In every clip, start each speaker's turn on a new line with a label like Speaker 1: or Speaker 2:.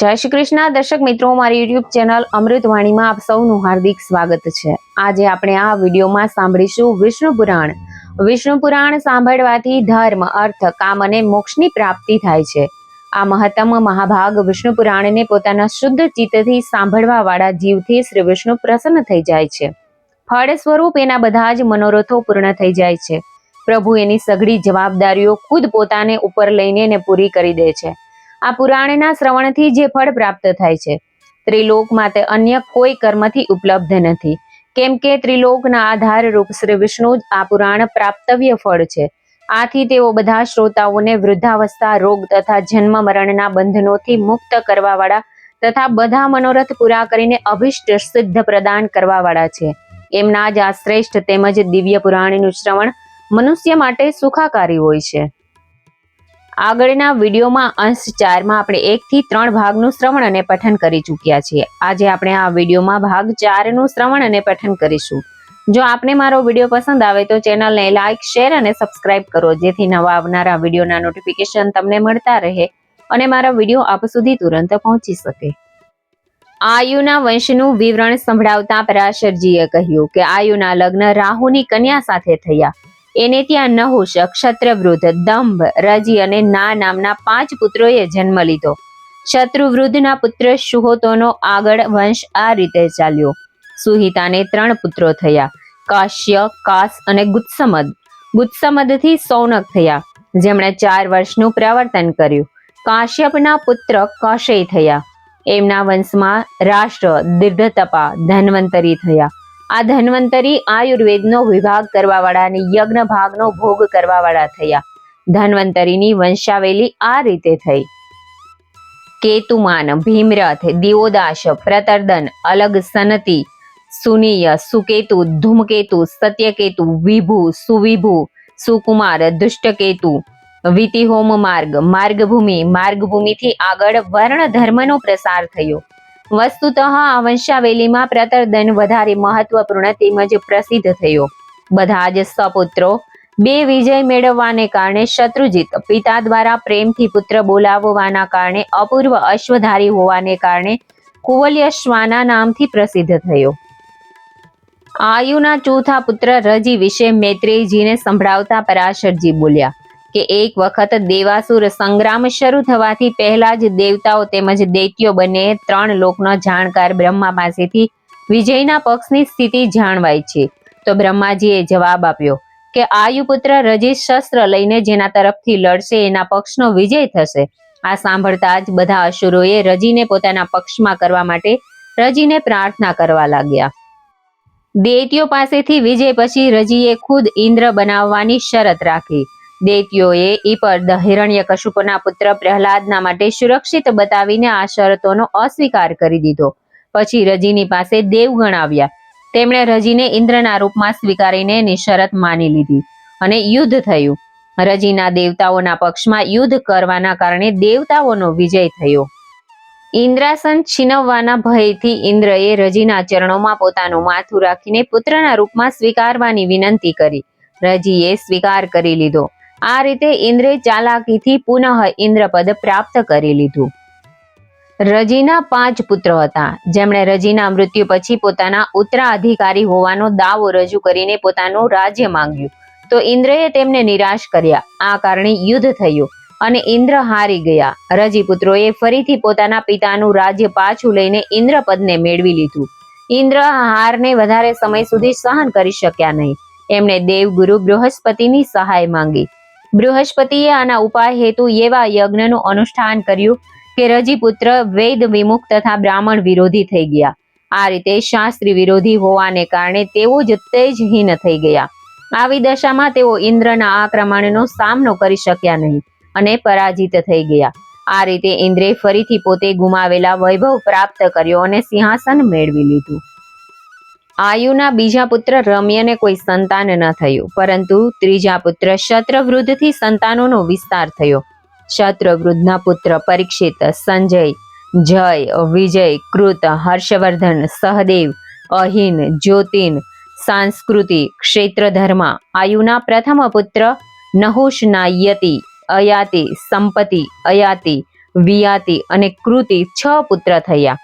Speaker 1: જય શ્રી કૃષ્ણ. દર્શક મિત્રો, મારી યુટ્યુબ ચેનલ અમૃતવાણીમાં આપ સૌનું હાર્દિક સ્વાગત છે. આજે આપણે આ વિડીયોમાં સાંભળીશું વિષ્ણુ પુરાણ. વિષ્ણુ પુરાણ સાંભળવાથી ધર્મ, અર્થ, કામ અને મોક્ષની પ્રાપ્તિ થાય છે. આ મહત્તમ મહાભાગ વિષ્ણુ પુરાણને પોતાના શુદ્ધ ચિત્તથી સાંભળવા વાળા જીવથી શ્રી વિષ્ણુ પ્રસન્ન થઈ જાય છે. ફળ સ્વરૂપ એના બધા જ મનોરથો પૂર્ણ થઈ જાય છે. પ્રભુ એની સઘળી જવાબદારીઓ ખુદ પોતાને ઉપર લઈને એને પૂરી કરી દે છે. આ પુરાણના શ્રવણથી જે ફળ પ્રાપ્ત થાય છે. ત્રિલોક માટે અન્ય કોઈ કર્મથી ઉપલબ્ધ નથી. કેમ કે ત્રિલોકના આધાર રૂપ શ્રી વિષ્ણુ જ આ પુરાણ પ્રાપ્તવ્ય ફળ છે. આથી તેઓ બધા શ્રોતાઓને વૃદ્ધાવસ્થા, રોગ તથા જન્મ મરણના બંધનોથી મુક્ત કરવાવાળા તથા બધા મનોરથ પૂરા કરીને અભિષ્ટ સિદ્ધ પ્રદાન કરવાવાળા છે. એમના જ આ શ્રેષ્ઠ તેમજ દિવ્ય પુરાણનું શ્રવણ મનુષ્ય માટે સુખાકારી હોય છે. આગળના વિડીયોમાં અંશ ચારમાં આપણે એકથી ત્રણ ભાગનું શ્રવણ અને પઠન કરી ચૂક્યા છીએ. આજે આપણે આ વિડીયોમાં ભાગ ચારનું શ્રવણ અને પઠન કરીશું. જો આપને મારો વીડિયો પસંદ આવે તો ચેનલને લાઇક શેર અને સબસ્ક્રાઇબ કરો, જેથી નવા આવનારા વિડીયોના નોટિફિકેશન તમને મળતા રહે અને મારા વીડિયો આપ સુધી તુરંત પહોંચી શકે. આયુના વંશનું વિવરણ સંભળાવતા પરાશરજીએ કહ્યું કે આયુના લગ્ન રાહુની કન્યા સાથે થયા. એને ત્યાં નહુષ ક્ષત્રવૃદ્ધ, દંભ, રજી અને ના નામના પાંચ પુત્રોએ જન્મ લીધો. શત્રુવૃદ્ધના પુત્ર સુહોતોનો આગળ વંશ આ રીતે ચાલ્યો. સુહિતાને ત્રણ પુત્રો થયા, કાશ્ય, કાસ અને ગુત્સમદ ગુત્સમદથી સૌનક થયા, જેમણે ચાર વર્ષનું પ્રવર્તન કર્યું. કાશ્યપના પુત્ર કશય થયા. એમના વંશમાં રાષ્ટ્ર, દીર્ઘતપા, ધન્વંતરી થયા. આ ધન્વંતરી આયુર્વેદનો વિભાગ કરવાવાળા અને યજ્ઞ ભાગનો ભોગ કરવાવાળા થયા. ધન્વંતરીની વંશાવેલી આ રીતે થઈ. કેતુમાન, ભીમરથ દિયોદાશ પ્રતર્દન, અલગ સનતી, સુનિય, સુકેતુ, ધૂમકેતુ, સત્યકેતુ, વિભુ, સુવિભુ, સુકુમાર, દુષ્ટકેતુ, વિતિહોમ માર્ગ, માર્ગભૂમિ, માર્ગભૂમિથી આગળ વર્ણ ધર્મનો પ્રસાર થયો. વસ્તુતઃ આ વંશાવેલીમાં પ્રતરદન વધારે મહત્વપૂર્ણ તેમજ પ્રસિદ્ધ થયો. બધા જ સપુત્રો બે વિજય મેળવવાને કારણે શત્રુજીત પિતા દ્વારા પ્રેમથી પુત્ર બોલાવવાના કારણે અપૂર્વ અશ્વધારી હોવાને કારણે કુવલ્ય શ્વાના નામથી પ્રસિદ્ધ થયો. આયુના ચોથા પુત્ર રજી વિશે મૈત્રેયજીને સંભળાવતા પરાશરજી બોલ્યા કે એક વખત દેવાસુર સંગ્રામ શરૂ થવાથી પહેલા જ દેવતાઓ તેમજ દૈત્યો બંને ત્રણ લોકનો જાણકાર બ્રહ્મા પાસેથી વિજયના પક્ષની સ્થિતિ જાણવાય છે. તો બ્રહ્માજીએ જવાબ આપ્યો કે આયુપુત્ર રજી શસ્ત્ર લઈને જેના તરફથી લડશે એના પક્ષનો વિજય થશે. આ સાંભળતા જ બધા અસુરોએ રજીને પોતાના પક્ષમાં કરવા માટે રજીને પ્રાર્થના કરવા લાગ્યા. દૈત્યો પાસેથી વિજય પછી રજીએ ખુદ ઇન્દ્ર બનાવવાની શરત રાખી. દૈત્યોએ ઈ પર હિરણ્ય કશુપના પુત્ર પ્રહલાદના માટે સુરક્ષિત બતાવીને આ શરતોનો અસ્વીકાર કરી દીધો. પછી રજીની પાસે દેવગણ આવ્યા તેમણે રજીને ઇન્દ્રના રૂપમાં સ્વીકારીને શરત માની લીધી અને યુદ્ધ થયું. રજીના દેવતાઓના પક્ષમાં યુદ્ધ કરવાના કારણે દેવતાઓનો વિજય થયો. ઇન્દ્રાસન છીનવવાના ભયથી ઇન્દ્રએ રજીના ચરણોમાં પોતાનું માથું રાખીને પુત્રના રૂપમાં સ્વીકારવાની વિનંતી કરી. રજીએ સ્વીકાર કરી લીધો. આ રીતે ઇન્દ્રે ચાલાકીથી પુનઃ ઇન્દ્રપદ પ્રાપ્ત કરી લીધું. રજીના પાંચ પુત્રો હતા. જેમણે રજીના મૃત્યુ પછી પોતાના ઉત્તરાધિકારી હોવાનો દાવો રજૂ કરીને પોતાનું રાજ્ય માંગ્યું. તો ઇન્દ્રએ તેમને નિરાશ કર્યા. આ કારણે યુદ્ધ થયું અને ઇન્દ્ર હારી ગયા. રજી પુત્રોએ ફરીથી પોતાના પિતાનું રાજ્ય પાછું લઈને ઇન્દ્રપદને મેળવી લીધું. ઇન્દ્ર હારને વધારે સમય સુધી સહન કરી શક્યા નહીં. એમણે દેવગુરુ બૃહસ્પતિની સહાય માંગી. બૃહસ્પતિએ આના ઉપાય હેતુ એવા યજ્ઞનું અનુષ્ઠાન કર્યું કે રજીપુત્ર વેદ વિમુખ તથા બ્રાહ્મણ વિરોધી થઈ ગયા. આ રીતે શાસ્ત્રી વિરોધી હોવાને કારણે તેઓ જ તેજહીન થઈ ગયા. આવી દશામાં તેઓ ઇન્દ્રના આક્રમણનો સામનો કરી શક્યા નહીં અને પરાજિત થઈ ગયા. આ રીતે ઇન્દ્રે ફરીથી પોતે ગુમાવેલા વૈભવ પ્રાપ્ત કર્યો અને સિંહાસન મેળવી લીધું. આયુના બીજા પુત્ર રમ્યને કોઈ સંતાન ન થયું, પરંતુ ત્રીજા પુત્ર શત્રવૃદ્ધથી સંતાનોનો વિસ્તાર થયો. શત્રવૃદ્ધના પુત્ર પરીક્ષિત, સંજય, જય, વિજય, કૃત, હર્ષવર્ધન, સહદેવ, અહિન, જ્યોતિન, સાંસ્કૃતિ, ક્ષેત્રધર્મા, આયુના પ્રથમ પુત્ર નહુષના યતિ અયાતિ, સંપતિ, અયાતિ, વિયાતિ અને કૃતિ છ પુત્ર થયા.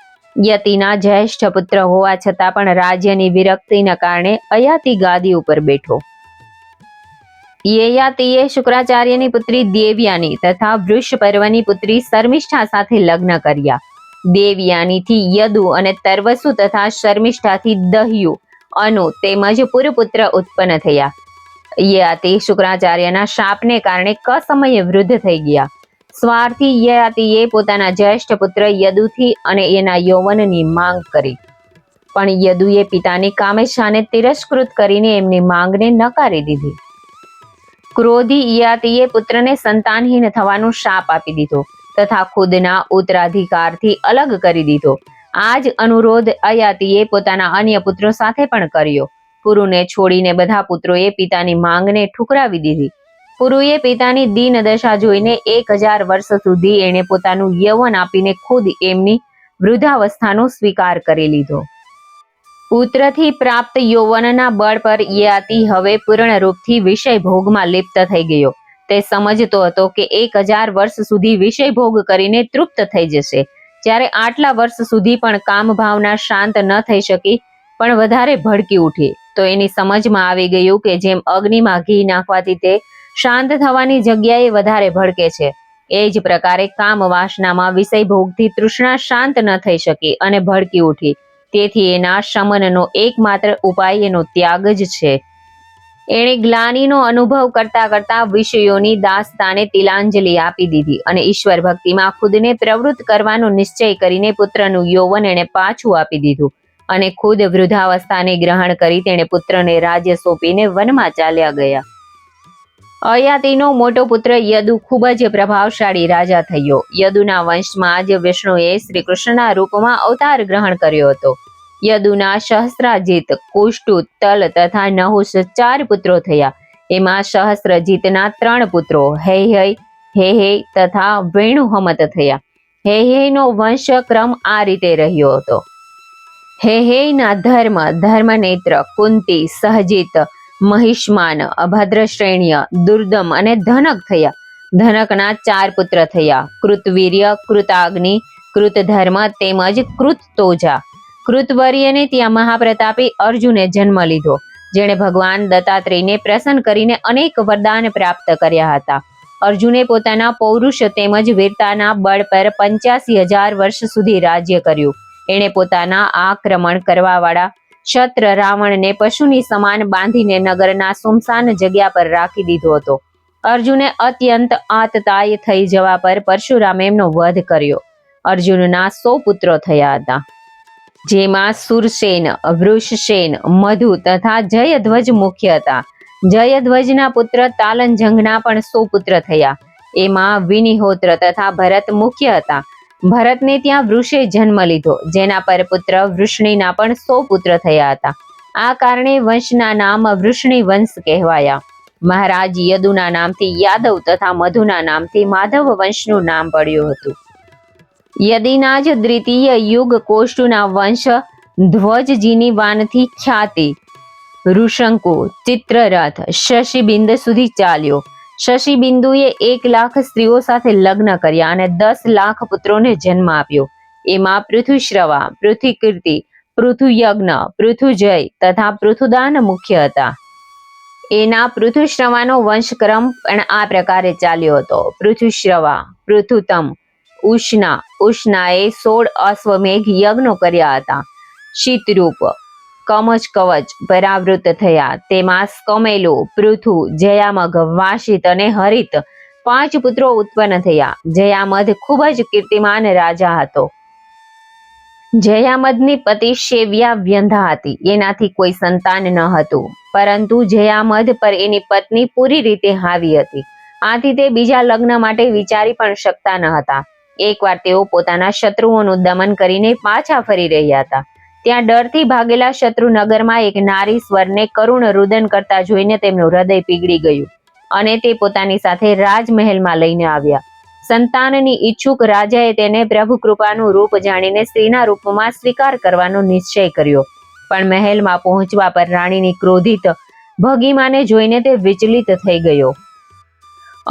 Speaker 1: યતિના જ્યેષ્ઠ પુત્ર હોવા છતાં પણ રાજ્યની વિરક્તિના કારણે અયાતિ ગાદી ઉપર બેઠો. યેયાતિએ શુક્રાચાર્યની પુત્રી દેવયાની તથા વૃષ પર્વની પુત્રી શર્મિષ્ઠા સાથે લગ્ન કર્યા. દેવયાનીથી યદુ અને તર્વસુ તથા શર્મિષ્ઠાથી દહ્યુ, અનુ તેમજ પુરપુત્ર ઉત્પન્ન થયા. યયાતિ શુક્રાચાર્યના શાપને કારણે કસમયે વૃદ્ધ થઈ ગયા. સ્વાર્થી યયાતિએ પોતાના જ્યેષ્ઠ પુત્ર યદુથી અને એના યૌવનની માંગ કરી. પણ યદુએ પિતાની કામેશાને તિરસ્કૃત કરીને એમની માંગને નકારી દીધી. ક્રોધી યયાતિએ પુત્રને સંતાનહીન થવાનો શાપ આપી દીધો તથા ખુદના ઉત્તરાધિકારથી અલગ કરી દીધો. આ જ અનુરોધ અયાતિએ પોતાના અન્ય પુત્રો સાથે પણ કર્યો. પુરુને છોડીને બધા પુત્રોએ પિતાની માંગને ઠુકરાવી દીધી. પુરુએ પિતાની દીન દશા જોઈને એક હજાર વર્ષ સુધી એણે પોતાનું યવન આપીને ખુદ એમની વૃદ્ધાવસ્થાનો સ્વીકાર કરી લીધો. પુત્રથી પ્રાપ્ત યૌવનના બળ પર યયાતિ હવે પૂર્ણ રૂપથી વિષય ભોગમાં લિપ્ત થઈ ગયો. તે સમજતો હતો કે એક હજાર વર્ષ સુધી વિષય ભોગ કરીને તૃપ્ત થઈ જશે. જ્યારે આટલા વર્ષ સુધી પણ કામ ભાવના શાંત ન થઈ શકી, પણ વધારે ભડકી ઉઠી. તો એની સમજમાં આવી ગયું કે જેમ અગ્નિમાં ઘી નાખવાથી તે શાંત થવાની જગ્યાએ વધારે ભડકે છે. એ જ પ્રકારે કામ વાસનામાં વિષય ભોગથી તૃષ્ણા શાંત ન થઈ શકી અને ભડકી ઉઠી. તેથી એના શમનનો એકમાત્ર ઉપાય એનો ત્યાગ જ છે. એણે ગ્લાનીનો અનુભવ કરતા કરતા વિષયોની દાસ્તાને તિલાંજલિ આપી દીધી અને ઈશ્વર ભક્તિમાં ખુદને પ્રવૃત્ત કરવાનો નિશ્ચય કરીને પુત્રનું યૌવન એણે પાછું આપી દીધું અને ખુદ વૃદ્ધાવસ્થાને ગ્રહણ કરી તેણે પુત્રને રાજ્ય સોંપીને વનમાં ચાલ્યા ગયા. અયાતિનો મોટો પુત્ર યદુ ખૂબ જ પ્રભાવશાળી રાજા થયો. યદુના વંશમાં જ વિષ્ણુએ શ્રી કૃષ્ણના રૂપમાં અવતાર ગ્રહણ કર્યો હતો. યદુના સહસ્ત્રાજીત કુષ્ટુ તલ તથા નહુષ ચાર પુત્રો થયા. એમાં સહસ્ત્રજીતના ત્રણ પુત્રો હૈહય હેહે તથા વેણુહમત થયા. હેહયનો વંશક્રમ આ રીતે રહ્યો હતો. હેહયના ધર્મ, ધર્મનેત્ર, કુંતી, સહજીત મહિષ્માન અભદ્ર શ્રેણીય દુર્દમ અને ધનક થયા. ધનકના ચાર પુત્ર થયા. કૃતવીર્ય, કૃતાગ્નિ, કૃતધર્મ તેમજ કૃતતોજા. કૃતવર્યને ત્યાં મહાપ્રતાપી અર્જુને જન્મ લીધો, જેણે ભગવાન દત્તાત્રેયને પ્રસન્ન કરીને અનેક વરદાન પ્રાપ્ત કર્યા હતા. અર્જુને પોતાના પૌરુષ તેમજ વીરતાના બળ પર પંચ્યાસી હજાર વર્ષ સુધી રાજ્ય કર્યું. એણે પોતાના આક્રમણ કરવાવાળા ક્ષત્ર રાવણને પશુની સમાન બાંધીને નગરના સુમસાન જગ્યા પર રાખી દીધો હતો. અર્જુને અત્યંત આતતાય થઈ જવા પર પરશુરામે એમનો વધ કર્યો. અર્જુનના સો પુત્રો થયા હતા. જેમાં સુરસેન, વૃષસેન, મધુ તથા જયધ્વજ મુખ્ય હતા. જયધ્વજના પુત્ર તાલનજંગના પણ સો પુત્ર થયા. એમાં વિનિહોત્ર તથા ભરત મુખ્ય હતા. ભરતને ત્યાં વૃષે જન્મ લીધો, જેના પર પુત્ર વૃષ્ણિના પણ સો પુત્ર થયા હતા. આ કારણે વંશના નામ વૃષ્ણિ વંશ કહેવાયા. મહારાજ યદુના નામથી યાદવ તથા મધુના નામથી માધવ વંશનું નામ પડ્યું હતું. યદિના જ દ્વિતીય યુગ કોષ્ટુના વંશ ધ્વજજીની વાનથી ખ્યાતિ. ઋષંકુ, ચિત્રરથ, શશિબિંદ સુધી ચાલ્યો. શશિબિંદુએ એક લાખ સ્ત્રીઓ સાથે લગ્ન કર્યા અને દસ લાખ પુત્રોને જન્મ આપ્યો. એમાં પૃથુશ્રવા, પૃથ્વીકીર્તિ પૃથુયજ્ઞ પૃથુજય તથા પૃથુદાન મુખ્ય હતા. એના પૃથુશ્રવાનો વંશક્રમ પણ આ પ્રકારે ચાલ્યો હતો. પૃથુશ્રવા પૃથુતમ ઉષ્ણા, ઉષ્ણાએ સોળ અશ્વમેઘ યજ્ઞો કર્યા હતા. શીતરૂપ કમચ કવચ પરાવૃત થયા. તેમાં સ્કમેલો, પૃથુ જયામઘ વાશિત અને હરિત પાંચ પુત્રો ઉત્પન્ન થયા. જયામધ ખૂબ જ કીર્તિમાન રાજા હતો. જયામદની પતિ શેવ્યા વ્યંધા હતી. એનાથી કોઈ સંતાન ન હતું. પરંતુ જયામધ પર એની પત્ની પૂરી રીતે હાવી હતી. આથી તે બીજા લગ્ન માટે વિચારી પણ શકતા ન હતા. એકવાર તેઓ પોતાના શત્રુઓનું દમન કરીને પાછા ફરી રહ્યા હતા. ત્યાં ડરથી ભાગેલા શત્રુનગરમાં એક નારી સ્વરને કરુણ રુદન કરતા જોઈને તેમનું હૃદય પીગળી ગયું અને તે પોતાની સાથે રાજમહેલમાં લઈને આવ્યા. સંતાનની ઈચ્છુક રાજાએ તેને પ્રભુ કૃપાનું રૂપ જાણીને સ્ત્રીના રૂપમાં સ્વીકાર કરવાનો નિશ્ચય કર્યો. પણ મહેલમાં પહોંચવા પર રાણીની ક્રોધિત ભગીમાને જોઈને તે વિચલિત થઈ ગયો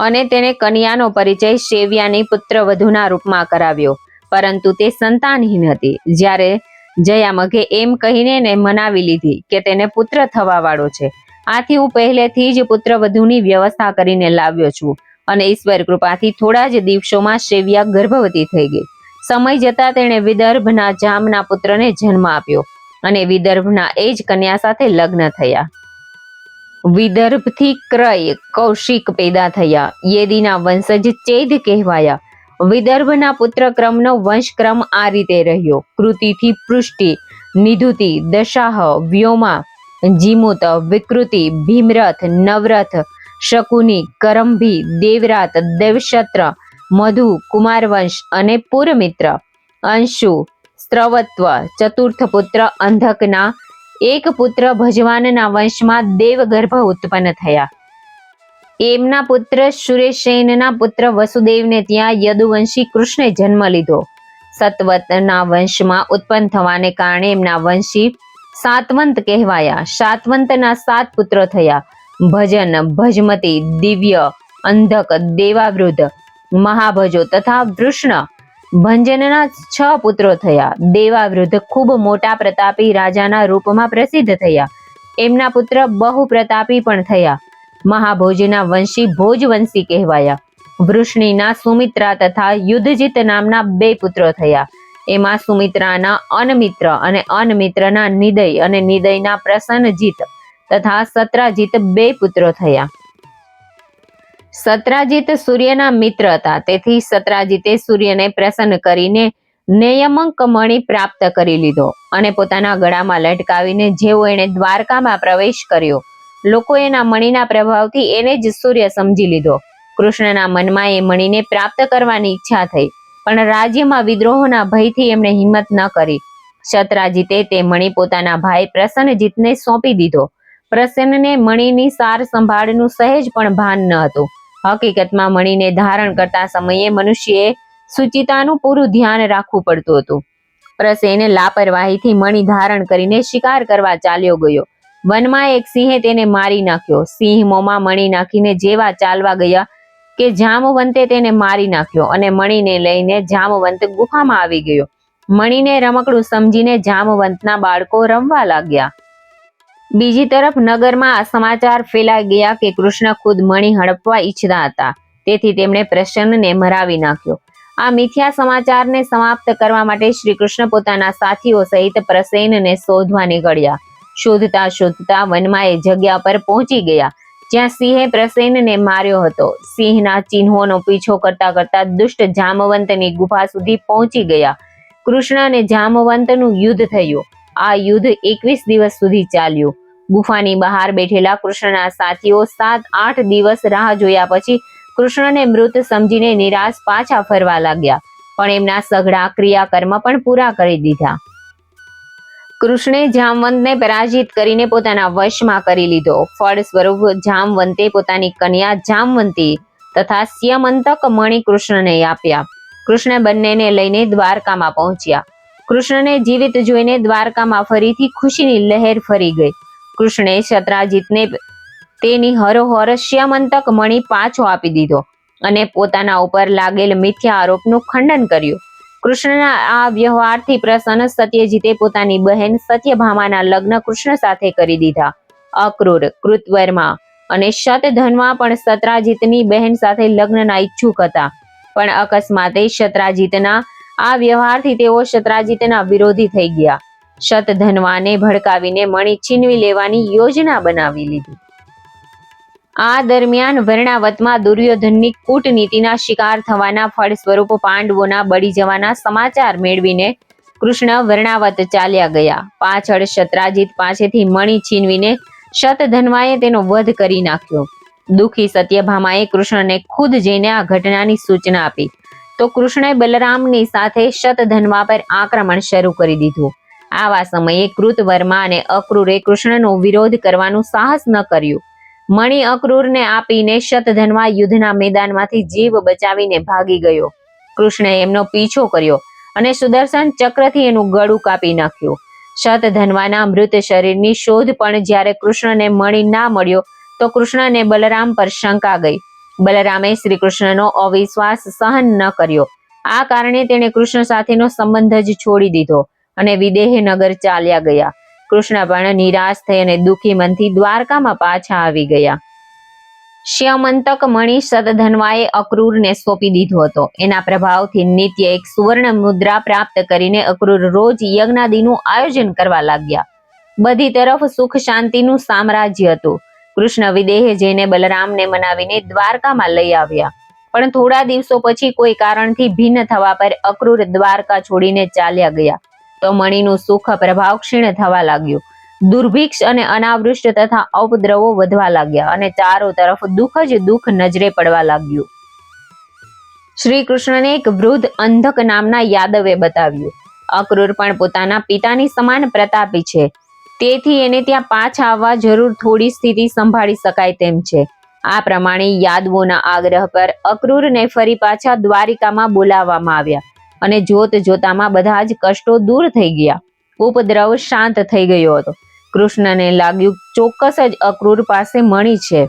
Speaker 1: અને તેને કન્યાનો પરિચય શેવ્યાની પુત્ર વધુના રૂપમાં કરાવ્યો. પરંતુ તે સંતાનહીન હતી. જ્યારે જયામઘે એમ કહીને મનાવી લીધી કે તેને પુત્ર થવા વાળો છે. આથી હું પહેલેથી જ પુત્ર વધુની વ્યવસ્થા કરીને લાવ્યો છું અને ઈશ્વર કૃપાથી થોડા જ દિવસોમાં શેવિયા ગર્ભવતી થઈ ગઈ. સમય જતા તેણે વિદર્ભના જામના પુત્રને જન્મ આપ્યો અને વિદર્ભના એ જ કન્યા સાથે લગ્ન થયા. વિદર્ભથી ક્રય કૌશિક પેદા થયા. યેદીના વંશજ ચેદ કહેવાયા. વિદર્ભના પુત્ર ક્રમનો વંશક્રમ આ રીતે રહ્યો. કૃતિથી પૃષ્ટિ, નિધુતિ, દશાહ, વ્યોમા, જીમુત, વિકૃતિ, ભીમરથ, નવરથ, શકુની, કરંભી, દેવરાત, દેવશત્ર, મધુ, કુમારવંશ અને પુરમિત્ર. અંશુ, સ્ત્રવત્વ, ચતુર્થ પુત્ર અંધકના, એક પુત્ર ભજવાનના વંશમાં દેવગર્ભ ઉત્પન્ન થયા. એમના પુત્ર સુરેશેનના પુત્ર વસુદેવને ત્યાં યદુવંશી કૃષ્ણે જન્મ લીધો. સતવતના વંશમાં ઉત્પન્ન થવાને કારણે એમના વંશી સાતવંત કહેવાયા. સાતવંતના સાત પુત્રો થયા. ભજન, ભજમતી, દિવ્ય, અંધક, દેવાવૃદ્ધ, મહાભજો તથા વૃષ્ણ ભંજનના છ પુત્રો થયા. દેવાવૃદ્ધ ખૂબ મોટા પ્રતાપી રાજાના રૂપમાં પ્રસિદ્ધ થયા. એમના પુત્ર બહુ પ્રતાપી પણ થયા. મહાભોજના વંશી ભોજવંશી કહેવાયા. વૃષ્ણિના સુમિત્રા તથા યુદ્ધજીત નામના બે પુત્રો થયા. એમાં સુમિત્રાના અનમિત્ર અને અનમિત્રના નિદય અને નિદયના પ્રસન્નજીત તથા સત્રાજીત બે પુત્રો થયા. સત્રાજીત સૂર્યના મિત્ર હતા, તેથી સત્રાજીતે સૂર્યને પ્રસન્ન કરીને નિયમંક મણી પ્રાપ્ત કરી લીધો અને પોતાના ગળામાં લટકાવીને જેવો એણે દ્વારકામાં પ્રવેશ કર્યો લોકો એના મણિના પ્રભાવથી એને જ સૂર્ય સમજી લીધો. કૃષ્ણના મનમાં એ મણીને પ્રાપ્ત કરવાની ઈચ્છા થઈ, પણ રાજ્યમાં વિદ્રોહના ભયથી એમણે હિંમત ન કરી. શતરાજીતે તે મણી પોતાના ભાઈ પ્રસન્નજીતને સોંપી દીધો. પ્રસન્નને મણિની સાર સંભાળનું સહેજ પણ ભાન ન હતું. હકીકતમાં મણિને ધારણ કરતા સમયે મનુષ્યએ સુચિતાનું પૂરું ધ્યાન રાખવું પડતું હતું. પ્રસેન લાપરવાહીથી મણિ ધારણ કરીને શિકાર કરવા ચાલ્યો ગયો. વનમાં એક સિંહે તેને મારી નાખ્યો. સિંહ મોમાં મણી નાખીને જેવા ચાલવા ગયા કે જામવંતે તેને મારી નાખ્યો અને મણીને લઈને જામવંત ગુફામાં આવી ગયો. મણીને રમકડું સમજીને જામવંતના બાળકો રમવા લાગ્યા. બીજી તરફ નગરમાં આ સમાચાર ફેલાઈ ગયા કે કૃષ્ણ ખુદ મણી હડપવા ઈચ્છતા હતા. તેથી તેમણે પ્રસન્નને મરાવી નાખ્યો. આ મિથ્યા સમાચારને સમાપ્ત કરવા માટે શ્રી કૃષ્ણ પોતાના સાથીઓ સહિત પ્રસેનને શોધવા નીકળ્યા. શોધતા શોધતા વનમાં એ જગ્યા પર પહોંચી ગયા. જ્યાં સિંહે પ્રસેનને માર્યો હતો. સિંહના ચિહ્નોનો પીછો કરતા કરતા દુષ્ટ જામવંતની ગુફા સુધી પહોંચી ગયા. કૃષ્ણ અને જામવંતનું યુદ્ધ થયું. આ યુદ્ધ એકવીસ દિવસ સુધી ચાલ્યું. ગુફાની બહાર બેઠેલા કૃષ્ણના સાથીઓ સાત આઠ દિવસ રાહ જોયા પછી કૃષ્ણને મૃત સમજીને નિરાશ પાછા ફરવા લાગ્યા. પણ એમના સઘળા ક્રિયાકર્મ પણ પૂરા કરી દીધા. કૃષ્ણે જામવંતને પરાજિત કરીને પોતાના વશમાં કરી લીધો. ફળ સ્વરૂપ જામવંતે પોતાની કન્યા જામવંતી તથા સ્યમંતક મણિ કૃષ્ણને આપ્યા. કૃષ્ણ બંનેને લઈને દ્વારકામાં પહોંચ્યા. કૃષ્ણને જીવિત જોઈને દ્વારકામાં ફરીથી ખુશીની લહેર ફરી ગઈ. કૃષ્ણે શત્રાજીતને તેની હરોહર શ્યમંતક મણિ પાછો આપી દીધો અને પોતાના ઉપર લાગેલ મિથ્યા આરોપનું ખંડન કર્યું. કૃષ્ણના આ વ્યવહારથી પ્રસન્ન સત્યજીતે પોતાની બહેન સત્યભામાના લગ્ન કૃષ્ણ સાથે કરી દીધા. અક્રૂર કૃતવર્મા અને શતધનમાં પણ સત્રાજીતની બહેન સાથે લગ્નના ઈચ્છુક હતા. પણ અકસ્માતે શત્રાજીતના આ વ્યવહારથી તેઓ શત્રાજીતના વિરોધી થઈ ગયા. શતધનવાને ભડકાવીને મણી છીનવી લેવાની યોજના બનાવી લીધી. આ દરમિયાન વર્ણાવતમાં દુર્યોધનની કૂટનીતિના શિકાર થવાના ફળ સ્વરૂપ પાંડવોના બળી જવાના સમાચાર મેળવીને કૃષ્ણ વર્ણાવત ચાલ્યા ગયા. પાછળ શત્રાજીત પાસેથી મણિ છીનવીને શતધન્વાએ તેનો વધ કરી નાખ્યો. દુઃખી સત્યભામાએ કૃષ્ણને ખુદ જઈને આ ઘટનાની સૂચના આપી. તો કૃષ્ણે બલરામની સાથે શતધન્વા પર આક્રમણ શરૂ કરી દીધું. આવા સમયે કૃતવર્મા અને અક્રૂરે કૃષ્ણનો વિરોધ કરવાનું સાહસ ન કર્યું. મણિ અક્રૂરને આપીને શતધન્વા યુદ્ધના મેદાનમાંથી જીવ બચાવીને ભાગી ગયો. કૃષ્ણે એમનો પીછો કર્યો અને સુદર્શન ચક્રથી એનું ગળું કાપી નાખ્યું. શતધન્વાના મૃત શરીરની શોધ પણ જ્યારે કૃષ્ણને મણિ ના મળ્યો, તો કૃષ્ણને બલરામ પર શંકા ગઈ. બલરામે શ્રી કૃષ્ણનો અવિશ્વાસ સહન ન કર્યો. આ કારણે તેણે કૃષ્ણ સાથેનો સંબંધ જ છોડી દીધો અને વિદેહ નગર ચાલ્યા ગયા. કૃષ્ણ પણ નિરાશ થઈ અને દુઃખી મનથી દ્વારકામાં પાછા આવી ગયા. શ્યમંતક મણી સતધનવાએ અક્રૂરને સોંપી દીધો હતો. એના પ્રભાવથી નિત્ય એક સુવર્ણ મુદ્રા પ્રાપ્ત કરીને અક્રૂર રોજ યજ્ઞાદિનું આયોજન કરવા લાગ્યા. બધી તરફ સુખ શાંતિનું સામ્રાજ્ય હતું. કૃષ્ણ વિદેહ જઈને બલરામને મનાવીને દ્વારકામાં લઈ આવ્યા. પણ થોડા દિવસો પછી કોઈ કારણથી ભિન્ન થવા પર અક્રૂર દ્વારકા છોડીને ચાલ્યા ગયા. તો મણીનું સુખ પ્રભાવ ક્ષીણ થવા લાગ્યું. દુર્ભિક્ષ અને અનાવૃષ્ટ તથા ઉપદ્રવો વધવા લાગ્યા અને ચારો તરફ દુઃખ જ દુઃખ નજરે પડવા લાગ્યું. શ્રી કૃષ્ણને એક વૃદ્ધ અંધક નામના યાદવે બતાવ્યું. અક્રૂર પણ પોતાના પિતાની સમાન પ્રતાપી છે. તેથી એને ત્યાં પાછા આવવા જરૂર થોડી સ્થિતિ સંભાળી શકાય તેમ છે. આ પ્રમાણે યાદવોના આગ્રહ પર અક્રૂરને ફરી પાછા દ્વારિકામાં બોલાવવામાં આવ્યા. અને જોત જોતામાં બધા જ કષ્ટો દૂર થઈ ગયા. ઉપદ્રવ શાંત થઈ ગયો હતો. કૃષ્ણને લાગ્યું ચોક્કસ જ અક્રૂર પાસે મણી છે.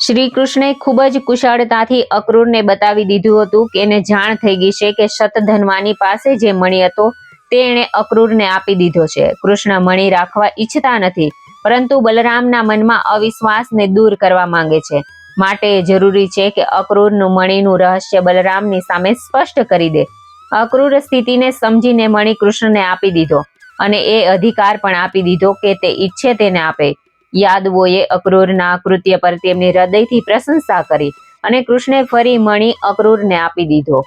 Speaker 1: શ્રી કૃષ્ણે ખૂબ જ કુશળતાથી અક્રૂરને બતાવી દીધું હતું કે એને જાણ થઈ ગઈ છે કે શતધનવાની પાસે જે મણી હતો તે એણે અક્રૂરને આપી દીધો છે. કૃષ્ણ મણી રાખવા ઈચ્છતા નથી, પરંતુ બલરામના મનમાં અવિશ્વાસને દૂર કરવા માંગે છે. માટે જરૂરી છે કે અક્રૂરનું મણીનું રહસ્ય બલરામની સામે સ્પષ્ટ કરી દે. અક્રૂર સ્થિતિને સમજીને મણી કૃષ્ણને આપી દીધો અને એ અધિકાર પણ આપી દીધો કે તે ઈચ્છે તેને આપે. યાદવોએ અક્રૂરના કૃત્ય પર તેમની હૃદયથી પ્રશંસા કરી અને કૃષ્ણે ફરી મણી અક્રૂરને આપી દીધો.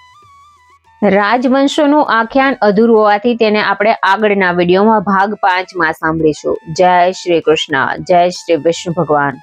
Speaker 1: રાજવંશોનું આખ્યાન અધૂરું હોવાથી તેને આપણે આગળના વિડીયોમાં ભાગ પાંચમાં સાંભળીશું. જય શ્રી કૃષ્ણ. જય શ્રી વિષ્ણુ ભગવાન.